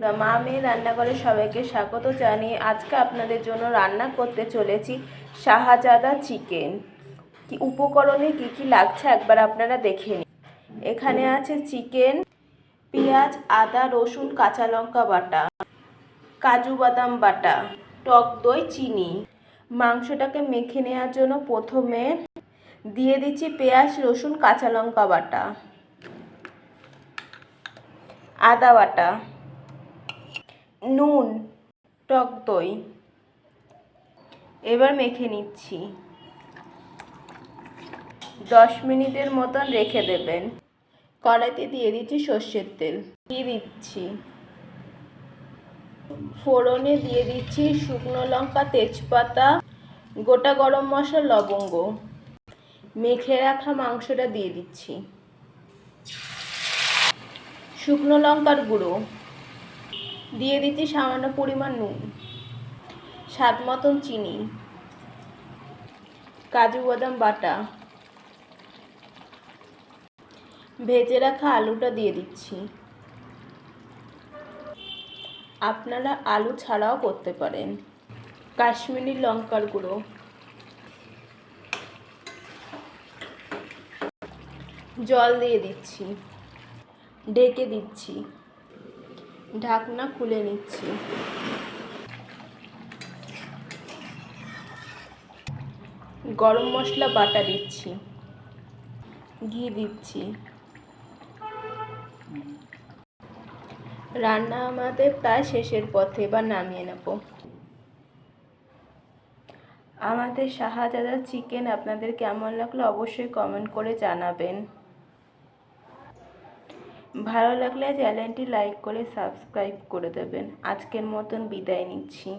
বন্ধুরা, মা মেয়ে রান্নাঘরে সবাইকে স্বাগত জানিয়ে আজকে আপনাদের জন্য রান্না করতে চলেছি শাহজাদা চিকেন। কি উপকরণে কি কি লাগছে একবার আপনারা দেখে নিন। এখানে আছে চিকেন, পেঁয়াজ, আদা, রসুন, কাঁচা লঙ্কা বাটা, কাজু বাদাম বাটা, টক দই, চিনি। মাংসটাকে মেখে নেওয়ার জন্য প্রথমে দিয়ে দিচ্ছি পেঁয়াজ, রসুন, কাঁচা লঙ্কা বাটা, আদা বাটা। নুন, টক দই। এবার মেখে নিচ্ছি। দশ মিনিটের মতন রেখে দেবেন। কড়াইতে দিয়ে দিচ্ছি সর্ষের তেল। দিয়ে দিচ্ছি। ফোড়নে দিয়ে দিচ্ছি শুকনো লঙ্কা, তেজপাতা, গোটা গরম মশলা, লবঙ্গ। মেখে রাখা মাংসটা দিয়ে দিচ্ছি। শুকনো লঙ্কার গুঁড়ো। দিয়ে দিচ্ছি সামান্য পরিমাণ নুন, স্বাদ মতন চিনি, কাজু বাদাম বাটা। ভেজে রাখা আলুটা দিয়ে দিচ্ছি। আপনারা আলু ছাড়াও করতে পারেন। কাশ্মীরি লঙ্কার গুঁড়ো। জল দিয়ে দিচ্ছি। ঢেকে দিচ্ছি। ঢাকনা খুলে নিচ্ছি। গরম মশলা, বাটা দিচ্ছি। ঘি দিচ্ছি। রান্না আমাদের প্রায় শেষের পথে, এবার নামিয়ে নেব। আমাদের শাহজাদা চিকেন আপনাদের কেমন লাগল অবশ্যই কমেন্ট করে জানাবেন। ভালো লাগলে চ্যানেলটি লাইক করে সাবস্ক্রাইব করে দেবেন। আজকের মতন বিদায় নিচ্ছি।